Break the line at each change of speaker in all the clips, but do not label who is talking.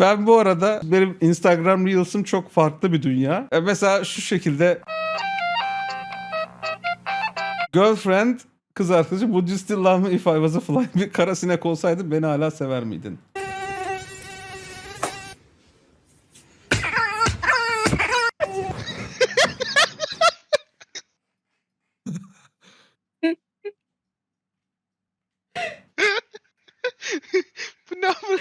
Ben bu arada benim Instagram Reels'ım çok farklı bir dünya. E mesela şu şekilde Girlfriend kız arkadaşı Would you still love me if I was a fly? Bir kara sinek olsaydı beni hala sever miydin?
Bu ne amına?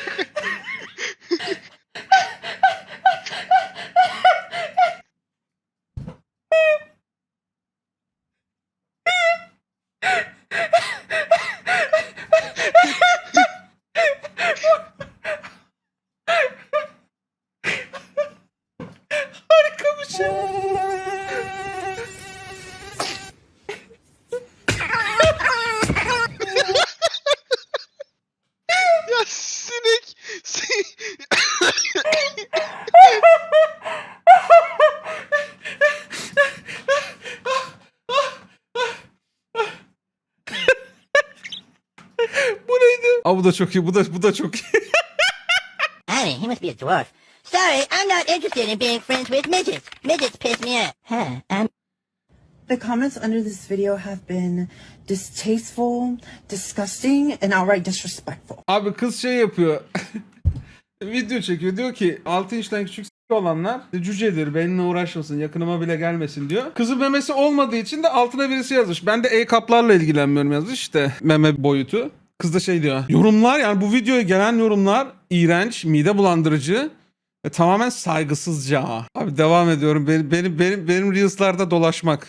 Harika bir şey.
Ya sinek. Sin-
Bu neydi? Aa bu da çok iyi. Bu da bu da çok iyi.
Honey, he must be a dwarf. Sorry, I'm not interested in being friends with midgets. Midgets piss me off. Huh, I'm
The comments under this video have been distasteful, disgusting, and outright disrespectful.
Abi kız şey yapıyor. Video çekiyor. Diyor ki 6 inçten küçük olanlar cücedir. Benimle uğraşmasın. Yakınıma bile gelmesin diyor. Kızın memesi olmadığı için de altına birisi yazmış. Ben de e-kaplarla ilgilenmiyorum yazmış işte. Meme boyutu. Kız da şey diyor. Yorumlar yani bu videoya gelen yorumlar iğrenç, mide bulandırıcı ve tamamen saygısızca. Abi devam ediyorum. Benim benim benim, benim Reels'larda dolaşmak.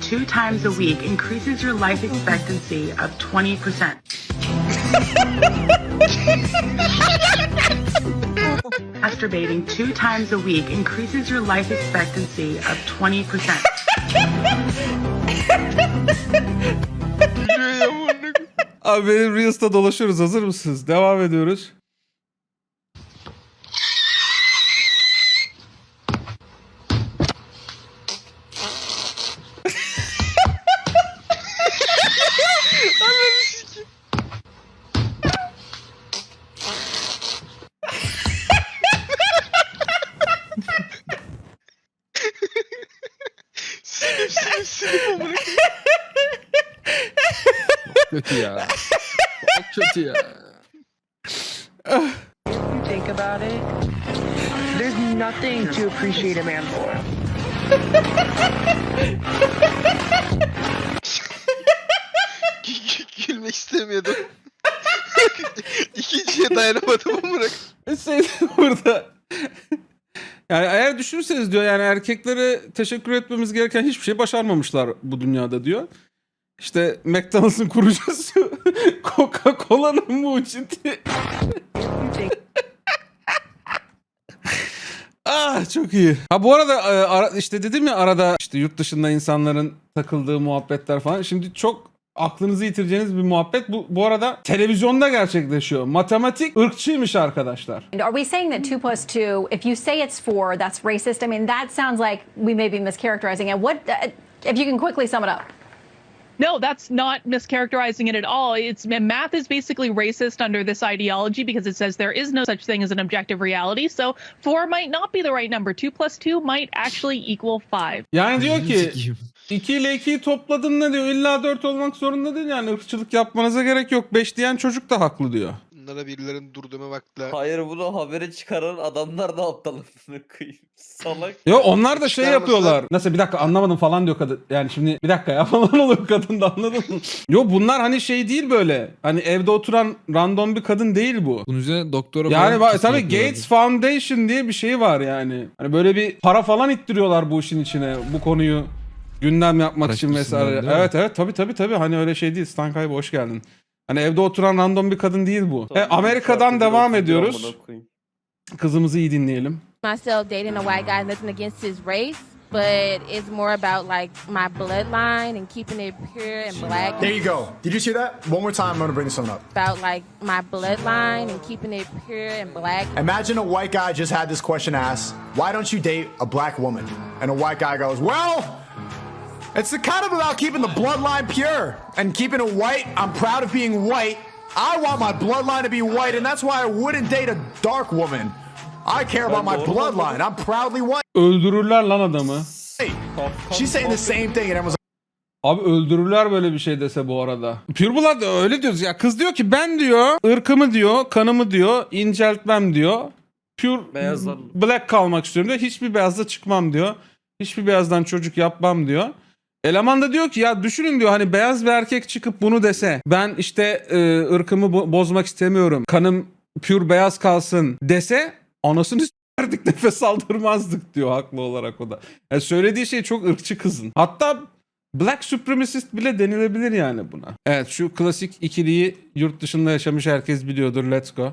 two times a week increases your life expectancy of 20%. Masturbating two times a week increases your life expectancy of 20%.
Gülüyor ya amına koyayım.
Abi benim Reels'ta dolaşıyoruz. Hazır mısınız? Devam ediyoruz.
Kötü ya. Çok kötü ya.
you think about it, there's nothing to appreciate a man for.
Gü- gü- Gülmek istemiyordum. İkinciye dayanamadım amına koyayım.
Şey burada. Yani eğer düşünürseniz diyor yani erkeklere teşekkür etmemiz gereken hiçbir şey başarmamışlar bu dünyada diyor. İşte McDonald's'ın kurucusu Coca-Cola'nın mucidi. ah çok iyi. Ha bu arada e, işte dedim ya arada işte yurt dışında insanların takıldığı muhabbetler falan. Şimdi çok aklınızı yitireceğiniz bir muhabbet. Bu, bu arada televizyonda gerçekleşiyor. Matematik ırkçıymış arkadaşlar.
Are we saying that two plus two, if you say it's four, that's racist? I mean, that sounds like we may be mischaracterizing it. What, uh, if you can quickly sum it up?
No, that's not mischaracterizing it at all. It's math is basically racist under this ideology because it says there is no such thing as an objective reality. So four might not be the right number. Two plus two might actually equal five.
Yani diyor ki
Sikeyim.
2 ile 2'yi topladın ne diyor? İlla 4 olmak zorunda değil yani ırkçılık yapmanıza gerek yok. 5 diyen çocuk da haklı diyor.
Bunlara birilerinin durduğuna baktılar.
Hayır bunu habere çıkaran adamlar da aptal amına koyayım. Salak.
Yo onlar da şey yapıyorlar. Nasıl bir dakika anlamadım falan diyor kadın. Yani şimdi bir dakika ya falan oluyor kadın da anladın mı? Yo bunlar hani şey değil böyle. Hani evde oturan random bir kadın değil bu.
Bunun üzerine doktora
Yani
falan kesin
tabii
yapıyorlardı.
Gates Foundation diye bir şey var yani. Hani böyle bir para falan ittiriyorlar bu işin içine. Bu konuyu gündem yapmak için
Araştırsınlar,
vesaire.
değil mi?
Evet evet tabii tabii tabii. Hani öyle şey değil. Stan Kaybı hoş geldin. Hani evde oturan random bir kadın değil bu. E, Amerika'dan devam ediyoruz. Kızımızı iyi dinleyelim.
myself dating a white guy, nothing against his race, but it's more about like my bloodline and keeping it pure and black.
There you go. Did you see that? One more time, I'm gonna bring this one up.
About like my bloodline and keeping it pure and black.
Imagine a white guy just had this question asked Why don't you date a black woman? And a white guy goes, Well, it's the kind of about keeping the bloodline pure and keeping it white. I'm proud of being white. I want my bloodline to be white, and that's why I wouldn't date a dark woman. I care about my bloodline. I'm proudly white.
Öldürürler lan adamı.
She's saying the same thing, and everyone's
Abi öldürürler böyle bir şey dese bu arada. Pure Blood öyle diyoruz ya. Kız diyor ki ben diyor ırkımı diyor, kanımı diyor, inceltmem diyor. Pure
Beyazlarla.
black kalmak istiyorum diyor. Hiçbir beyazda çıkmam diyor. Hiçbir beyazdan çocuk yapmam diyor. Eleman da diyor ki ya düşünün diyor hani beyaz bir erkek çıkıp bunu dese. Ben işte e, ırkımı bo- bozmak istemiyorum. Kanım pure beyaz kalsın dese anasını s**erdik nefes aldırmazdık diyor haklı olarak o da. Yani söylediği şey çok ırkçı kızın. Hatta Black supremacist bile denilebilir yani buna. Evet şu klasik ikiliyi yurt dışında yaşamış herkes biliyordur. Let's go.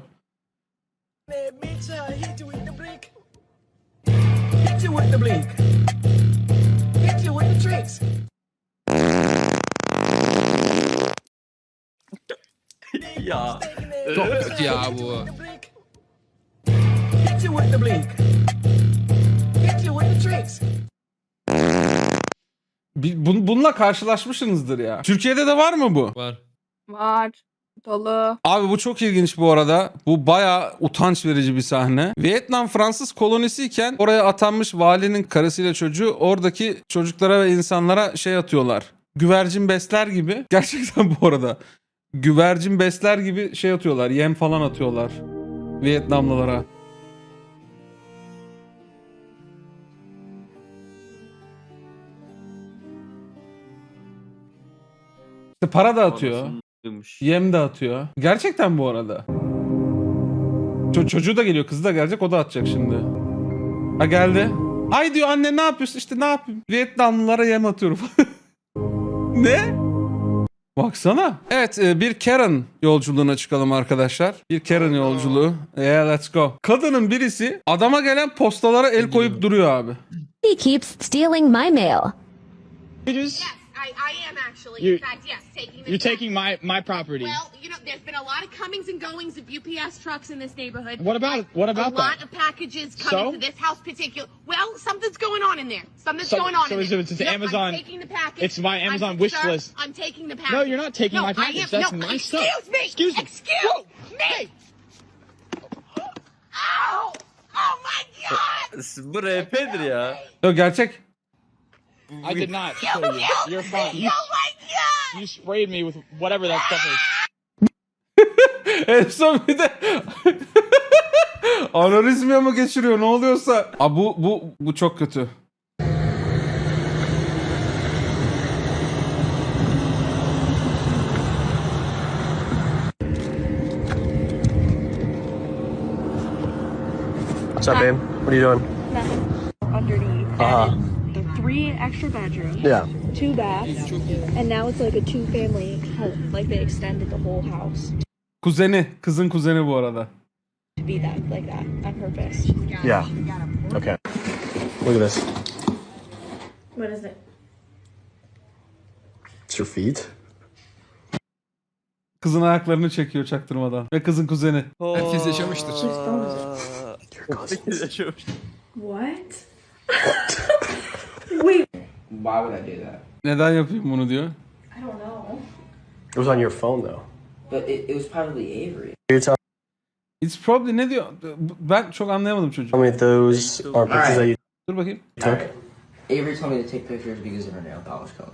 Ya.
Çok kötü ya bu.
Bun- bununla karşılaşmışsınızdır ya. Türkiye'de de var mı bu?
Var.
Var. Dolu.
Abi bu çok ilginç bu arada. Bu baya utanç verici bir sahne. Vietnam Fransız kolonisiyken oraya atanmış valinin karısıyla çocuğu oradaki çocuklara ve insanlara şey atıyorlar. Güvercin besler gibi. Gerçekten bu arada. Güvercin besler gibi şey atıyorlar. Yem falan atıyorlar. Vietnamlılara. İşte para da atıyor. Yem de atıyor. Gerçekten bu arada. Ço- çocuğu da geliyor. Kızı da gelecek. O da atacak şimdi. Ha geldi. Ay diyor anne ne yapıyorsun? İşte ne yapayım? Vietnamlılara yem atıyorum. ne? Baksana. Evet e, bir Karen yolculuğuna çıkalım arkadaşlar. Bir Karen yolculuğu. Yeah let's go. Kadının birisi adama gelen postalara el koyup duruyor abi.
He keeps stealing my mail.
Yes, I, I am actually.
You-
in fact, yes, taking this
You're
back.
taking my my property.
Well, you know, there's been a lot of comings and goings of UPS trucks in this neighborhood.
What about- what about
a lot of packages coming
So?
to this house particular? Well, something's going on in there. Something's
So-
going on
so
in
it's-
there.
it's- it's
Yep,
Amazon-
I'm taking the package.
it's my Amazon
I'm,
wish
sir,
list.
I'm taking the package.
No, you're not taking
no,
my
I
package.
am-
That's
no,
my
excuse
stuff.
me.
Excuse me.
Excuse me. Ow! Oh, oh my God!
Bu RP'dir ya.
Yok gerçek.
I did not kill you. You're fine.
Oh my God!
you sprayed me with whatever that stuff is.
En son bir de Anorizmaya mı geçiriyor ne oluyorsa. Aa, bu, bu, bu çok kötü.
What's up, babe? What are you doing?
Underneath.
Uh-huh.
The three extra bedrooms.
Yeah.
Two baths. And now it's like a two family home. Like they extended the whole house
Kuzeni. Kızın kuzeni bu arada.
to be that like that on purpose.
Yeah. Okay. Look at this.
What is it?
It's your feet.
Kızın ayaklarını çekiyor çaktırmadan. Ve kızın kuzeni.
Herkes yaşamıştır.
Herkes yaşamıştır.
What? Wait.
Why would I do that?
Neden yapayım bunu diyor.
I don't know.
It was on your phone, though.
But it, it was probably Avery.
You're telling
It's probably ne diyor? Ben çok anlayamadım çocuğu.
me those are pictures that you
Dur bakayım.
took?
Avery told me to take pictures because of her nail polish color.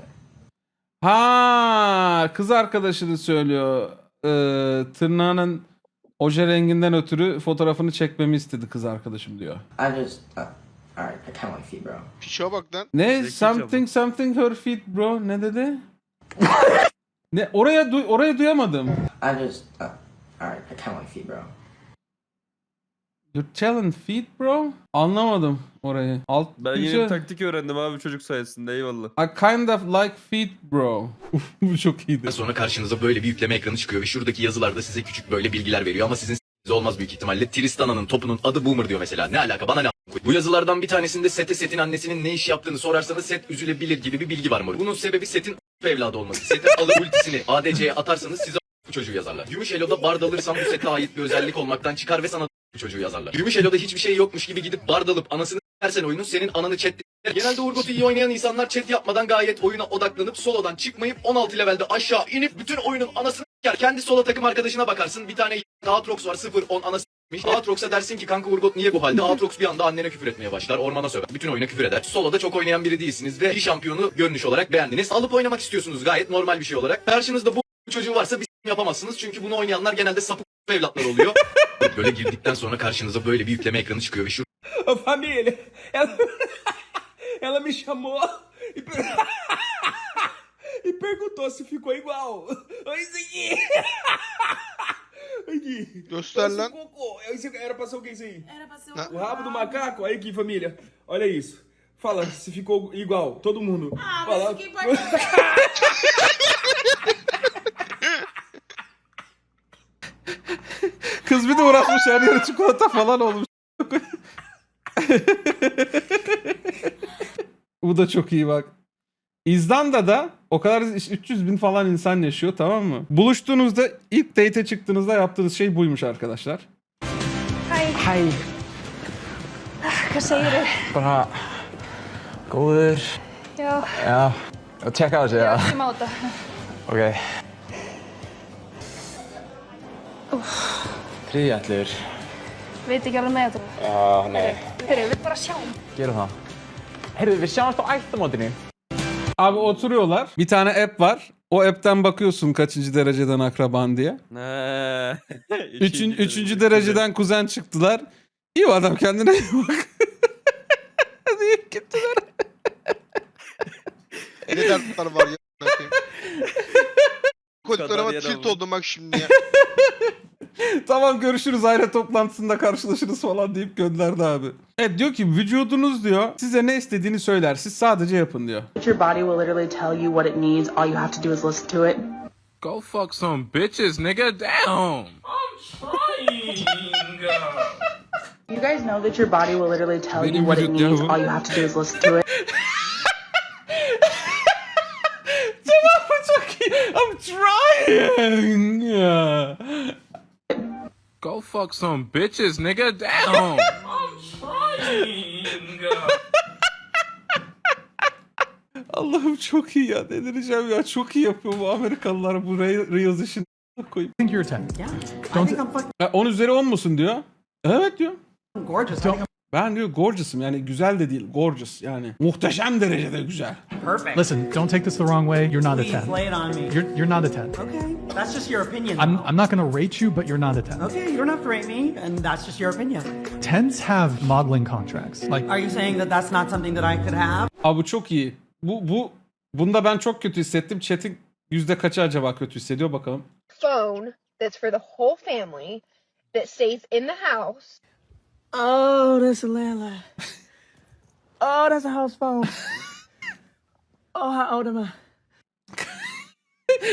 Ha, kız arkadaşını söylüyor. Ee, tırnağının oje renginden ötürü fotoğrafını çekmemi istedi kız arkadaşım diyor.
I just, uh, alright, I kind of like feet, bro.
Piçe bak lan.
Ne?
Zeki
something something her feet bro. Ne dedi? ne? Oraya duy orayı duyamadım.
I just, uh, alright, I kind of like feet, bro.
You're telling feet bro? Anlamadım orayı. Alt
Ben yeni bir taktik öğrendim abi çocuk sayesinde eyvallah.
I kind of like feet bro. Bu çok iyiydi.
Sonra karşınıza böyle bir yükleme ekranı çıkıyor ve şuradaki yazılarda size küçük böyle bilgiler veriyor ama sizin s***niz olmaz büyük ihtimalle. Tristana'nın topunun adı Boomer diyor mesela. Ne alaka bana ne? Bu yazılardan bir tanesinde Sete Set'in annesinin ne iş yaptığını sorarsanız Set üzülebilir gibi bir bilgi var mı? Bunun sebebi Set'in evladı olması. Set'e alır ultisini ADC'ye atarsanız size çocuğu yazarlar. Gümüş Elo'da bard alırsan bu sete ait bir özellik olmaktan çıkar ve sana çocuğu yazarlar. Gümüş Elo'da hiçbir şey yokmuş gibi gidip bard alıp anasını versen oyunun senin ananı chat Genelde Urgot'u iyi oynayan insanlar chat yapmadan gayet oyuna odaklanıp solodan çıkmayıp 16 levelde aşağı inip bütün oyunun anasını Ya kendi sola takım arkadaşına bakarsın. Bir tane Aatrox var 0 10 ana s**miş. Aatrox'a dersin ki kanka Urgot niye bu halde? Aatrox bir anda annene küfür etmeye başlar. Ormana söver. Bütün oyuna küfür eder. Sola'da çok oynayan biri değilsiniz ve bir şampiyonu görünüş olarak beğendiniz. Alıp oynamak istiyorsunuz gayet normal bir şey olarak. Karşınızda bu çocuğu varsa bir yapamazsınız. Çünkü bunu oynayanlar genelde sapık evlatlar oluyor. böyle girdikten sonra karşınıza böyle bir yükleme ekranı çıkıyor ve şu
família, ela, ela me chamou e, per- e perguntou se ficou igual. Oi! Aqui.
Göster lan.
Cocô. Esse Era pra ser o que isso aí?
Era pra ser
Ah.
O rabo do macaco? Olha aqui, família. Olha isso. Fala se ficou igual, todo mundo.
Ah,
Fala.
mas o que importa?
Kız bir de uğraşmış her yere çikolata falan olmuş. Bu da çok iyi bak. İzlanda'da o kadar 300 bin falan insan yaşıyor tamam mı? Buluştuğunuzda ilk date çıktığınızda yaptığınız şey buymuş arkadaşlar.
Hej.
Hej.
Hvad sagde du?
Bra. Góður.
Ja,
Ja. Tjekker også, ja.
må du.
Okay. Friðallur.
Veit ekki alveg með þetta.
Já, nei.
Heyrðu, við bara sjáum.
Gerum það. Heyrðu, við sjáumst á ættamótinu.
Abi oturuyorlar. Bir tane app var. O app'ten bakıyorsun kaçıncı dereceden akraban diye. Üçün, üçüncü dereceden kuzen çıktılar. İyi adam kendine iyi bak. Deyip gittiler.
Ne dertler var ya. Koduklarıma
Kadar
tilt
vur.
oldum bak şimdi ya.
Tamam görüşürüz aile toplantısında karşılaşırız falan deyip gönderdi abi. Evet diyor ki vücudunuz diyor size ne istediğini söyler. Siz sadece yapın diyor.
Your body will literally tell you what it needs. All you have to do is listen to it.
Go fuck some bitches, nigga. Damn.
You guys know that your body will literally tell you
Benim
what it needs. All you have to do is listen to it.
Cevabı çok iyi. I'm trying.
Go fuck some bitches, nigga. Damn.
Allah'ım çok iyi ya delireceğim ya. Çok iyi yapıyor bu Amerikalılar bu Re- Reels işini koyup.
think you're a 10.
Yeah. I think I'm fucking
Ya 10 üzeri 10 musun diyor. Evet diyor.
gorgeous. I think I'm
Ben diyor gorgeous'ım yani güzel de değil gorgeous yani. Muhteşem derecede güzel.
perfect.
Listen, don't take this the wrong way. You're not a
Please
10.
lay it on me.
You're, you're not a 10.
Okay, that's just your opinion.
I'm, I'm not going to rate you, but you're not a 10.
okay, you don't have to rate me, and that's just your opinion.
10s have modeling contracts. Like,
Are you saying that that's not something that I could have?
Abi bu çok iyi. Bu bu bunda ben çok kötü hissettim. Chat'in yüzde kaçı acaba kötü hissediyor bakalım.
Phone that's for the whole family that stays in the house.
Oh, that's a landline. Oh, that's a house phone. oh, how old am I?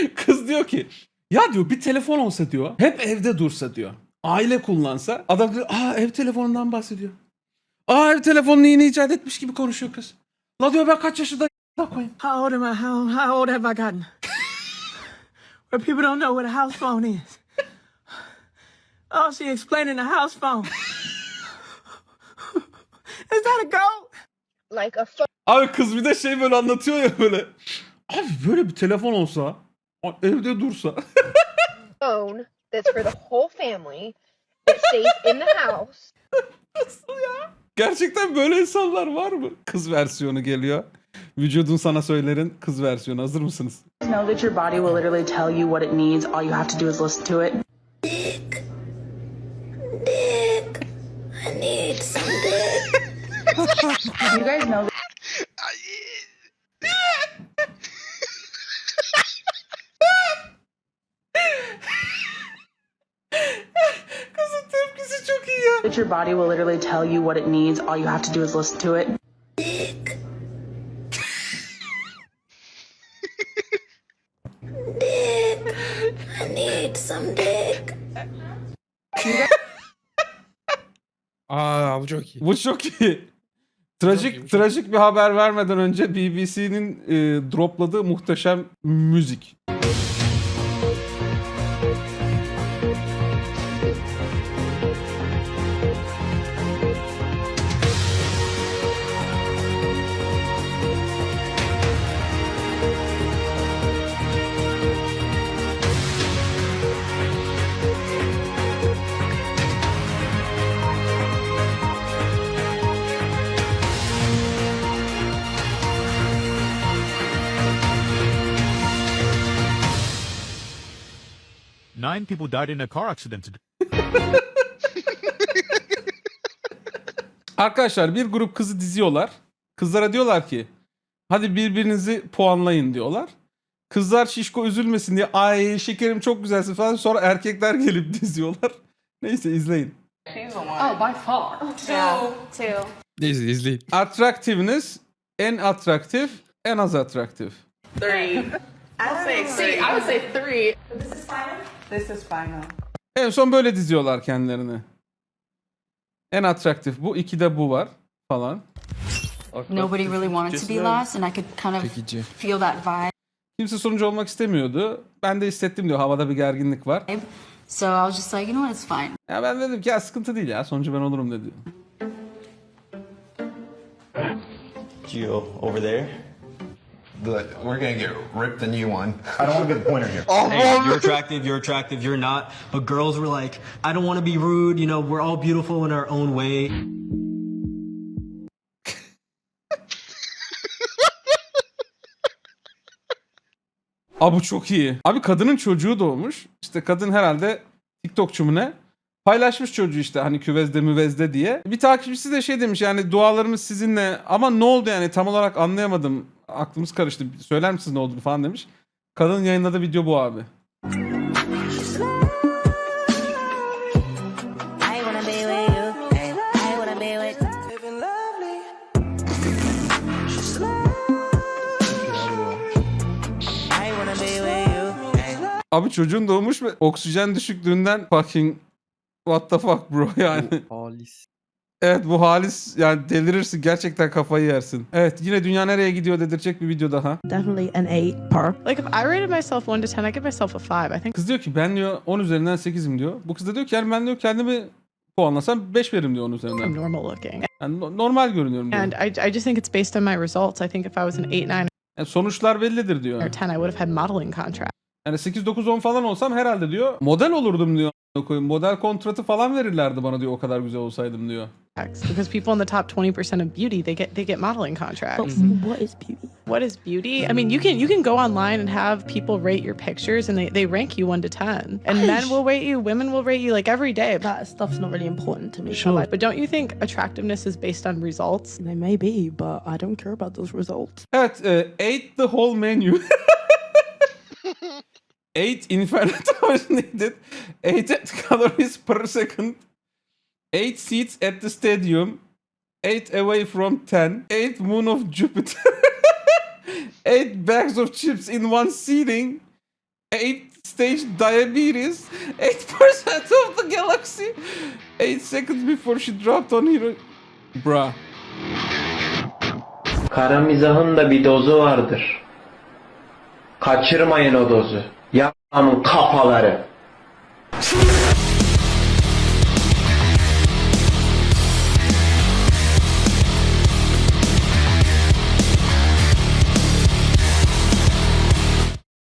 Kız diyor ki ya diyor bir telefon olsa diyor hep evde dursa diyor. Aile kullansa adam diyor aa ev telefonundan bahsediyor. Aa ev telefonunu yeni icat etmiş gibi konuşuyor kız. La diyor ben kaç yaşında da koyayım.
How old am I? How, how old have I gotten? Where people don't know what a house phone is. Oh, she explaining the house phone. Goat?
Like a phone
Abi kız bir de şey böyle anlatıyor ya böyle. Abi böyle bir telefon olsa evde dursa.
phone that's for the whole family that stays in the house.
Nasıl ya? Gerçekten böyle insanlar var mı? Kız versiyonu geliyor. Vücudun sana söylerin kız versiyonu. Hazır mısınız?
Know that your body will literally tell you what it needs. All you have to do is listen to it.
I need some dick.
You guys know that
Kızın tepkisi çok iyi ya.
that your body will literally tell you what it needs. All you have to do is listen to it.
Dick. dick. I need some dick.
Aa bu çok iyi.
Bu çok iyi. Trajik trajik bir haber vermeden önce BBC'nin e, dropladığı muhteşem müzik.
Nine people died in a car accident.
Arkadaşlar bir grup kızı diziyorlar. Kızlara diyorlar ki hadi birbirinizi puanlayın diyorlar. Kızlar şişko üzülmesin diye ay şekerim çok güzelsin falan sonra erkekler gelip diziyorlar. Neyse izleyin.
Oh, by far. Two. Two.
Neyse izleyin.
Attractiveness en atraktif en az atraktif.
Three. I'll say three. I would say three. This is final? This is final.
En son böyle diziyorlar kendilerini. En atraktif bu. iki de bu var falan.
Nobody really wanted to be last, and I could kind of
Çekici.
feel that vibe.
Kimse sonucu olmak istemiyordu. Ben de hissettim diyor. Havada bir gerginlik var.
So I was just like, you know what, it's fine.
Ya ben dedim ki ya sıkıntı değil ya. Sonucu ben olurum dedi.
Geo over there.
The, we're gonna get ripped a new one.
I don't want to be the pointer here. hey, you're attractive, you're attractive, you're not. But girls were like, I don't want to be rude, you know, we're all beautiful in our own way.
Abi bu çok iyi. Abi kadının çocuğu doğmuş. İşte kadın herhalde TikTokçu mu ne? Paylaşmış çocuğu işte hani küvezde müvezde diye. Bir takipçisi de şey demiş yani dualarımız sizinle ama ne oldu yani tam olarak anlayamadım. Aklımız karıştı. Söyler misiniz ne oldu falan demiş. Kadın yayınladığı video bu abi.
I wanna be with you. I wanna be with I wanna be with you.
Abi çocuğun doğmuş ve oksijen düşüklüğünden fucking what the fuck bro yani.
Halis.
Evet bu halis yani delirirsin gerçekten kafayı yersin. Evet yine dünya nereye gidiyor dedirecek bir video daha.
Definitely an 8 per. Like if I rated myself 1 to 10, I give myself a 5. I think
Kız diyor ki ben diyor 10 üzerinden 8'im diyor. Bu kız da diyor ki yani ben diyor kendimi puanlasam 5 veririm diyor 10 üzerinden.
I'm normal looking.
Yani no- normal görünüyorum diyor.
And I, I just think it's based on my results. I think if I was an 8, 9,
Yani sonuçlar bellidir diyor.
or 10, I would have had modeling contract.
Yani 8 9 10 falan olsam herhalde diyor model olurdum diyor. Model kontratı falan verirlerdi bana diyor o kadar güzel olsaydım diyor.
Because people in the top 20% of beauty, they get they get modeling contracts. Mm-hmm.
what is beauty?
What is beauty? I mean, you can you can go online and have people rate your pictures and they, they rank you 1 to 10. And men will rate you, women will rate you like every day.
That stuff's not really important to me.
Sure. But don't you think attractiveness is based on results?
They may be, but I don't care about those results.
Evet, e, uh, ate the whole menu. Eight infinite hours needed. Eight calories per second. Eight seats at the stadium. Eight away from ten. Eight moon of Jupiter. eight bags of chips in one seating. Eight stage diabetes. Eight percent of the galaxy. Eight seconds before she dropped on Hiro. Bruh.
Kara mizahın da bir dozu vardır. Kaçırmayın o dozu. Yalanın kafaları.